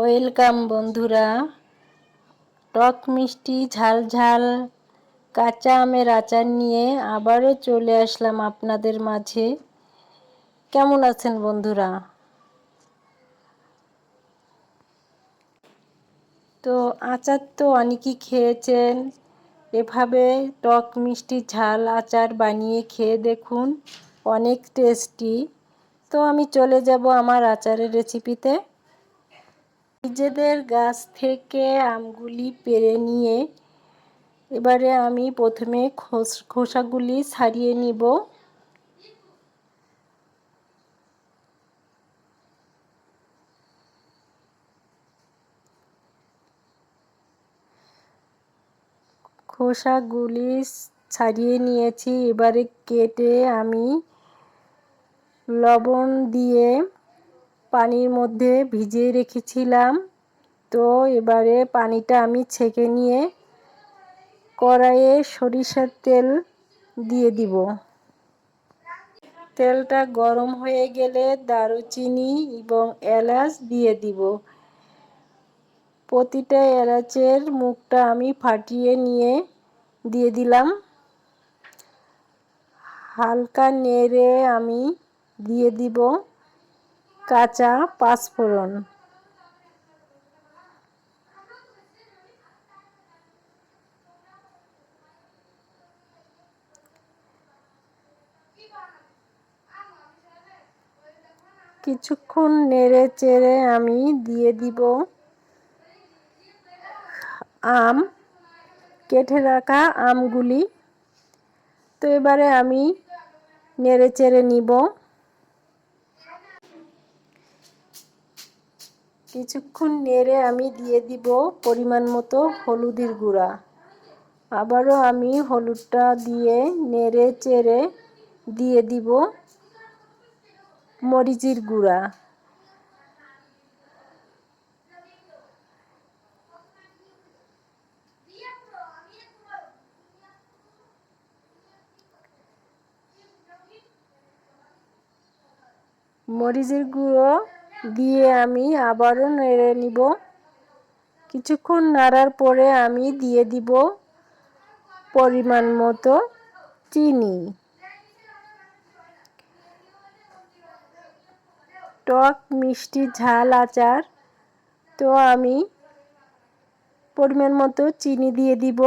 Welcome বন্ধুরা। টক মিষ্টি, ঝাল ঝাল, কাঁচা আমের আচার নিয়ে আবারও চলে আসলাম আপনাদের মাঝে। কেমন আছেন বন্ধুরা? তো আচার তো অনেকেই খেয়েছেন। এভাবে টক মিষ্টি, ঝাল আচার বানিয়ে খেয়ে দেখুন, অনেক টেস্টি। তো আমি চলে যাব আমার আচারের রেসিপিতে নিজেদের গাছ থেকে আমগুলি পেরে নিয়ে এবারে আমি প্রথমে খোসাগুলি ছাড়িয়ে নিব। খোসাগুলি ছাড়িয়ে নিয়েছি। এবারে কেটে আমি লবণ দিয়ে পানির মধ্যে ভিজিয়ে রেখেছিলাম। তো এবারে পানিটা আমি ছেঁকে নিয়ে কড়াইয়ে সরিষার তেল দিয়ে দিব। তেলটা গরম হয়ে গেলে দারুচিনি এবং এলাচ দিয়ে দিব। প্রতিটা এলাচের মুখটা আমি ফাটিয়ে নিয়ে দিয়ে দিলাম। হালকা নেড়ে আমি দিয়ে দিব। কাঁচা পাঁচফোড়ন। কিছুক্ষণ নেড়ে চেড়ে আমি দিয়ে দিব আম। কেটে রাখা আমগুলি। তো এবারে আমি নেড়ে চেড়ে নিব। কিছুক্ষণ নেড়ে আমি দিয়ে দিব পরিমাণ মতো হলুদের গুঁড়া। আবারও আমি হলুদটা দিয়ে নেড়ে চেড়ে দিয়ে দিব মরিচের গুঁড়া। মরিচের গুঁড়ো দিয়ে আমি আবারও নেড়ে নিব। কিছুক্ষণ নাড়ার পরে আমি দিয়ে দিব পরিমাণ মতো চিনি। টক মিষ্টি ঝাল আচার। তো আমি পরিমাণ মতো চিনি দিয়ে দিব।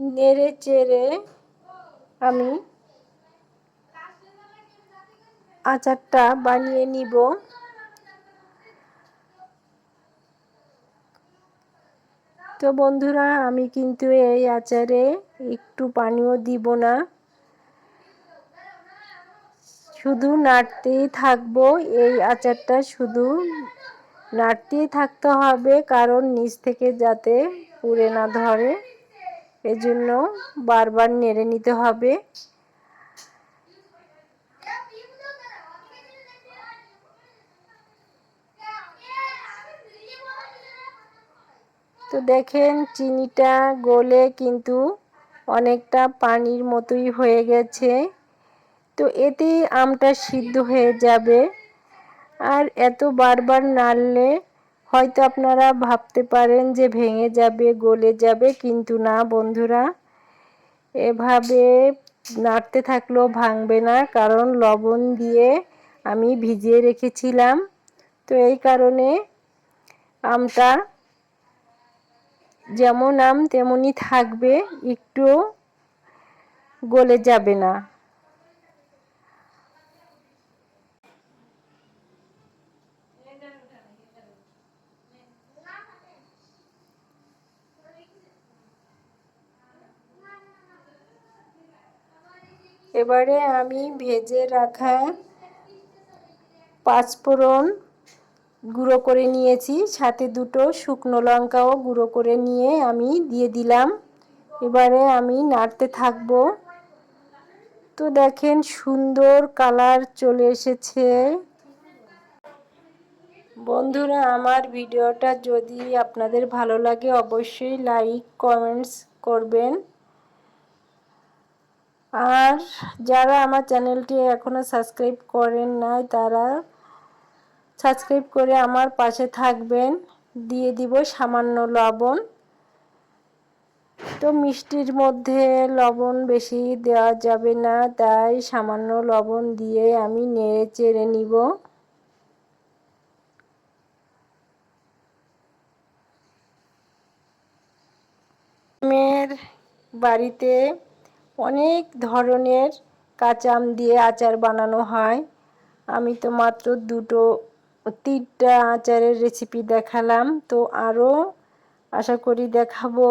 নেড়ে চেড়ে আমি আচারটা বানিয়ে নিব। তো বন্ধুরা, আমি কিন্তু এই আচারে একটু পানিও দিব না। শুধু নাড়তেই থাকব, এই আচারটা শুধু নাড়তেই থাকতে হবে, কারণ নিচ থেকে যাতে পুড়ে না ধরে। এজন্য বারবার নেড়ে নিতে হবে। তো দেখেন চিনিটা গলে কিন্তু অনেকটা পানির মতোই হয়ে গেছে। তো এতে আমটা সিদ্ধ হয়ে যাবে। আর এত বারবার নাড়লে হয়তো আপনারা ভাবতে পারেন যে ভেঙে যাবে, গলে যাবে, কিন্তু না বন্ধুরা। এভাবে নাড়তে থাকলেও ভাঙবে না, কারণ লবণ দিয়ে আমি ভিজিয়ে রেখেছিলাম। তো এই কারণে আমটা যেমন আম তেমনই থাকবে, একটু গলে যাবে না। এবারে আমি ভেজে রাখা পাঁচফোড়ন গুঁড়ো করে নিয়েছি, সাথে দুটো শুকনো লঙ্কাও গুঁড়ো করে নিয়ে আমি দিয়ে দিলাম। এবারে আমি নাড়তে থাকব। তো দেখেন সুন্দর কালার চলে এসেছে। বন্ধুরা, আমার ভিডিওটা যদি আপনাদের ভালো লাগে, অবশ্যই লাইক, কমেন্টস করবেন। আর যারা আমার চ্যানেলটি এখনও সাবস্ক্রাইব করেন নাই, তারা সাবস্ক্রাইব করে আমার পাশে থাকবেন। দিয়ে দিব সামান্য লবণ। তো মিষ্টির মধ্যে লবণ বেশি দেওয়া যাবে না, তাই সামান্য লবণ দিয়ে আমি নেড়ে চেড়ে নিব। মেয়ের বাড়িতে অনেক ধরনের কাঁচা আম দিয়ে আচার বানানো হয়। আমি তো মাত্র দুটো, তিনটা আচারের রেসিপি দেখালাম, তো আরও আশা করি দেখাবো।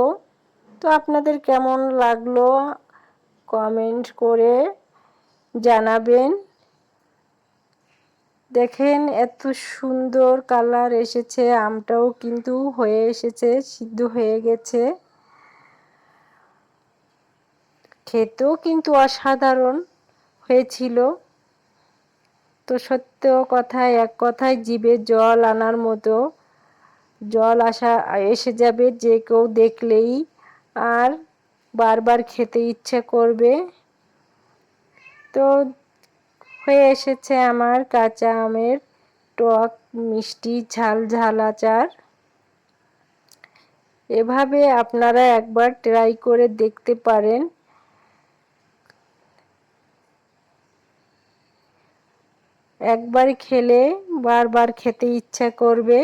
তো আপনাদের কেমন লাগল কমেন্ট করে জানাবেন। দেখেন এত সুন্দর কালার এসেছে, আমটাও কিন্তু হয়ে এসেছে, সিদ্ধ হয়ে গেছে। খেতেও কিন্তু অসাধারণ হয়েছিল। তো সত্য কথায় এক কথায় জীবে জল আনার মতো জল আসা, এসে যাবে যে কেউ দেখলেই। আর বারবার খেতে ইচ্ছে করবে। তো হয়ে এসেছে আমার কাঁচা আমের টক, মিষ্টি, ঝাল ঝাল আচার। এভাবে আপনারা একবার ট্রাই করে দেখতে পারেন। একবার খেলে বারবার খেতে ইচ্ছা করবে।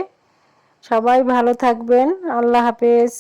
সবাই ভালো থাকবেন। আল্লাহ হাফেজ।